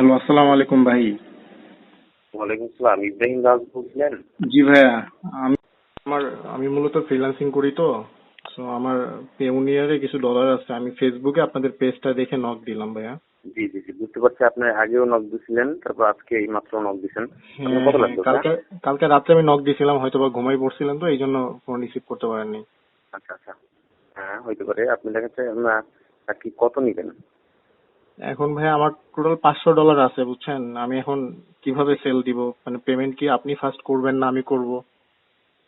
Hello আসসালামু আলাইকুম ভাই। ওয়ালাইকুম সালাম ইব্রাহিম রাজ বলছিলেন? জি ভাইয়া আমি আমার আমি মূলত ফ্রিল্যান্সিং করি তো। তো আমার পেউনিয়ারে কিছু ডলার আছে। আমি ফেসবুকে আপনাদের পেজটা দেখে নক দিলাম ভাইয়া। জি জি জি বুঝতে পারছি। আপনি আগেও নক দিছিলেন তারপর আজকে এই মাত্র নক দিছেন। হ্যাঁ, কত লাগবে কালকে কালকে রাত্রে আমি নক দিয়েছিলাম হয়তো বা ঘুমাই পড়ছিলেন তো এই জন্য ফোন রিসিভ করতে পারেননি আচ্ছা আচ্ছা। হ্যাঁ হইতে পারে। আপনি দেখাচ্ছে কি কত নিবেন? এখন ভাইয়া আমার টোটাল পাঁচশো ডলার আছে বুঝছেন? আমি এখন কীভাবে সেল দিব? মানে পেমেন্ট কি আপনি ফার্স্ট করবেন না আমি করব?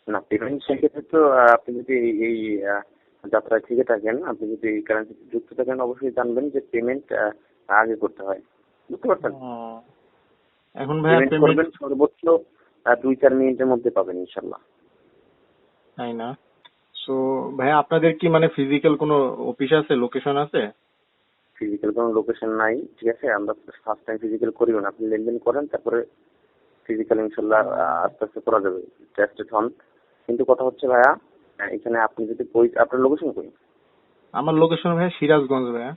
না পেমেন্ট সেক্ষেত্রে তো আপনি যদি এই- যাত্রায় থেকে থাকেন আপনি যদি এই কারেন্সিতে যুক্ত থাকেন অবশ্যই জানবেন যে পেমেন্ট আগে করতে হয়। বুঝতে পারছেন? এখন ভাইয়া পেমেন্ট সর্বোচ্চ দুই চার মিনিটের মধ্যে পাবেন ইনশাল্লাহ তাই না? সো ভাইয়া আপনাদের কি মানে ফিজিক্যাল কোনো অফিস আছে লোকেশন আছে? ফিজিক্যাল কোনো লোকেশন নাই ঠিক আছে? আমরা ফার্স্ট টাইম ফিজিক্যাল করিও না। আপনি লেনদেন করেন তারপরে ফিজিক্যাল ইনশাল্লাহ আস্তে আস্তে করা যাবে। টেস্টেড হন কিন্তু কথা হচ্ছে ভাইয়া এখানে আপনি যদি আপনার লোকেশন কই? আমার লোকেশন ভাইয়া সিরাজগঞ্জ ভাইয়া।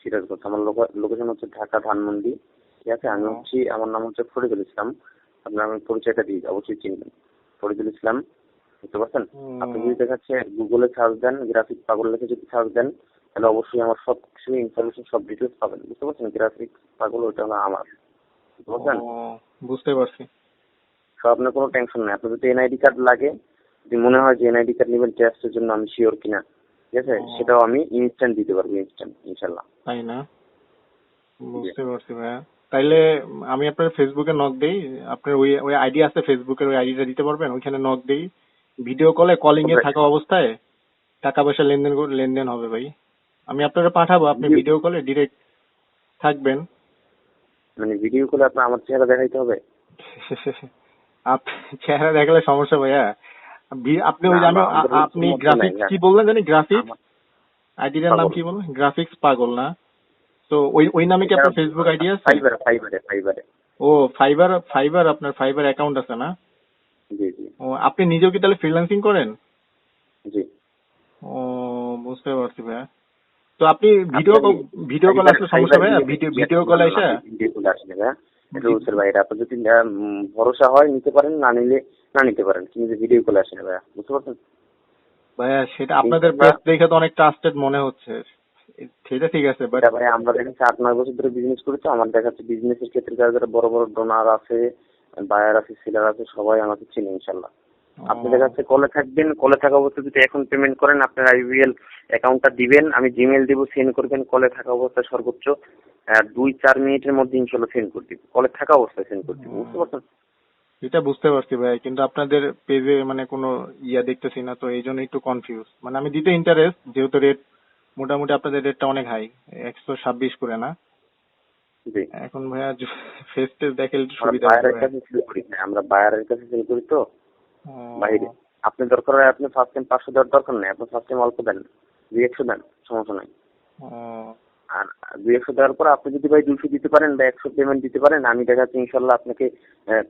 সিরাজগঞ্জ। আমার লোকেশন হচ্ছে ঢাকা ধানমন্ডি ঠিক আছে? আমি। হচ্ছি আমার নাম হচ্ছে ফরিদুল ইসলাম। আপনার আমি পরিচয়টা দিই অবশ্যই চিনবেন। ফরিদুল ইসলাম বুঝতে পারছেন? আপনি যদি দেখাচ্ছে গুগলে সার্চ দেন গ্রাফিক পাগল লিখে যদি সার্চ দেন তাহলে অবশ্যই আমার সব কিছু ইনফরমেশন সব ডিটেলস পাবেন। বুঝতে পারছেন? গ্রাফিক পাগল ওইটা হলো আমার। ও, বুঝতে পারছি। সো আপনার কোনো টেনশন নেই। আপনার যদি এনআইডি কার্ড লাগে যদি মনে হয় যে এনআইডি কার্ড নেবেন টেস্টের জন্য আমি শিওর কিনা। ঠিক আছে? সেটাও আমি ইনস্ট্যান্ট দিতে পারব ইনস্ট্যান্ট ইনশাল্লাহ তাই না? বুঝতে পারছি ভাইয়া। তাইলে আমি আপনার ফেসবুকে নক দেই। আপনার ওই ওই আইডি আছে ফেসবুকের ওই আইডিটা দিতে পারবেন। ওইখানে নক দেই। ভিডিও কলে কলিং এ থাকা অবস্থায় টাকা পয়সা লেনদেন লেনদেন হবে ভাই। আমি আপনাকে পাঠাবো আপনি ভিডিও কলে ডিরেক্ট থাকবেন। মানে ভিডিও কলে আপনার আমার চেহারা দেখাইতে হবে? আপনি চেহারা দেখালে সমস্যা ভাইয়া। আপনি ওই যে না, আমি না, আমাদের আ- ওই আপনি গ্রাফিক্স কি বললেন জানি? গ্রাফিক্স আইডিটার নাম কি বললেন? গ্রাফিক্স পাগল না? তো ওই ওই নামে কি আপনার ফেসবুক আইডি আছে? ফাইবারে ফাইবারে ফাইবারে ও ফাইবার ফাইবার আপনার ফাইবার অ্যাকাউন্ট আছে না? জি জি। ও আপনি নিজেও কি তাহলে ফ্রিল্যান্সিং করেন? জি। ও বুঝতে পারছি ভাইয়া। তো আপনি ভিডিও ভিডিও কল আসলে সমস্যা ভাইয়া? ভিডিও ভিডিও কল এসে ভিডিও কল আসলে এটা রুলসের বাইরে আপনি যদি ভরসা হয় নিতে পারেন না নিলে না নিতে পারেন। কিন্তু ভিডিও কল আসে না ভাইয়া বুঝতে পারছেন? ভাইয়া সেটা আপনাদের। পেজ দেখে তো অনেক ট্রাস্টেড মনে হচ্ছে। সেটা ঠিক আছে বাট ভাই আমরা দেখাচ্ছি আট নয় বছর ধরে বিজনেস করি তো আমার দেখাচ্ছে বিজনেসের ক্ষেত্রে যারা যারা বড় বড় ডোনার আছে বায়ার আছে সেলার আছে সবাই আমাকে চিনে ইনশাল্লাহ। আপনি কাছে কলে থাকবেন কলে থাকা অবস্থায় যদি এখন পেমেন্ট করেন আপনার আইবিএল অ্যাকাউন্টটা দিবেন আমি জিমেল দিব সেন্ড করবেন কলে থাকা অবস্থায় সর্বোচ্চ দুই চার মিনিটের মধ্যে ইনশাল্লাহ সেন্ড করে দিব। কলে থাকা অবস্থায় সেন্ড করে দিব বুঝতে পারছেন? এটা বুঝতে পারছি ভাই কিন্তু আপনাদের পেজে মানে কোনো ইয়া দেখতেছি না তো এই জন্য একটু কনফিউজ মানে আমি দিতে ইন্টারেস্ট যেহেতু রেট মোটামুটি আপনাদের রেটটা অনেক হাই একশো ছাব্বিশ করে না? এখন ভাইয়া ফেস টেস দেখে সুবিধা আমরা বায়ারের কাছে সেল করি তো। বাইরে আপনি দরকার হয় আপনি ফার্স্ট টাইম পাঁচশো দেওয়ার দরকার নেই আপনি ফার্স্ট টাইম অল্প দেন দুই একশো দেন সমস্যা নাই। আর দুই একশো দেওয়ার পর আপনি যদি ভাই দুশো দিতে পারেন বা একশো পেমেন্ট দিতে পারেন আমি দেখা যাচ্ছে ইনশাল্লাহ আপনাকে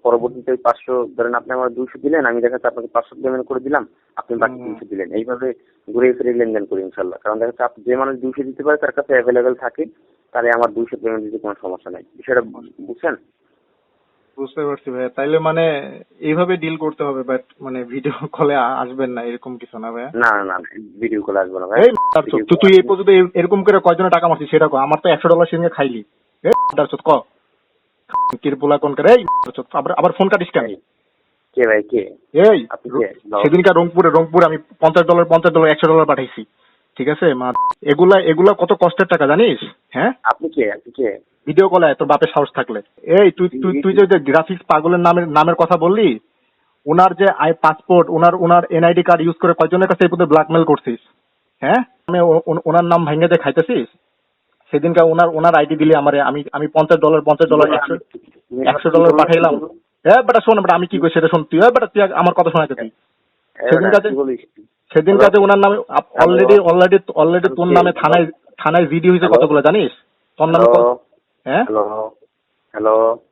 পরবর্তীতে ওই পাঁচশো ধরেন আপনি আমার দুশো দিলেন আমি দেখা যাচ্ছে আপনাকে পাঁচশো পেমেন্ট করে দিলাম আপনি বাকি। দুশো দিলেন। এইভাবে ঘুরে ফিরে লেনদেন করি ইনশাল্লাহ। কারণ দেখা যাচ্ছে আপনি যে মানুষ দুশো দিতে পারে তার কাছে অ্যাভেলেবেল থাকে তাহলে আমার দুশো পেমেন্ট দিতে কোনো সমস্যা নাই। বিষয়টা বুঝছেন? বুঝতে পারছি ভাইয়া। তাইলে মানে এইভাবে ডিল করতে হবে বাট মানে ভিডিও কলে আসবেন না এরকম কিছু না ভাইয়া? না না না ভিডিও কল আসবে না ভাই তুই তুই এই পর্যন্ত এরকম করে কয়জনে টাকা মারছিস সেটা কো আমার তো একশো ডলার সেদিনকে খাইলি। মারছো, ক? কিরপুলা কোন করে? আবার আবার ফোন কাটিস কেন? কে ভাই কে? এই সেদিনকার রংপুরে রংপুরে আমি পঞ্চাশ ডলার পঞ্চাশ ডলার একশো ডলার পাঠাইছি। ঠিক আছে মা এগুলা এগুলা কত কষ্টের টাকা জানিস? হ্যাঁ? আপনি কে? আপনি কে? ভিডিও কলে তোর বাপের সাহস থাকলে। এই তুই তুই তুই যে গ্রাফিক্স পাগলের নামের নামের কথা বললি ওনার যে আই পাসপোর্ট ওনার ওনার এনআইডি কার্ড ইউজ করে কয়জনের কাছে এই পর্যন্ত ব্ল্যাকমেল করছিস? হ্যাঁ? আমি ওনার নাম ভেঙে যে খাইতেছিস সেদিনকার ওনার ওনার আইডি দিলে আমারে আমি আমি পঞ্চাশ ডলার পঞ্চাশ ডলার একশো একশো ডলার পাঠাইলাম। হ্যাঁ বেটা শোন বেটা আমি কি কই সেটা শোন তুই বেটা তুই আমার কথা শোনাতে তুই। সেদিন কাজে- সেদিন কাজে ওনার নামে অলরেডি অলরেডি অলরেডি তোর নামে থানায় থানায় ভিডিও হয়েছে? কতগুলো জানিস? নামে হ্যাঁ? Hello hello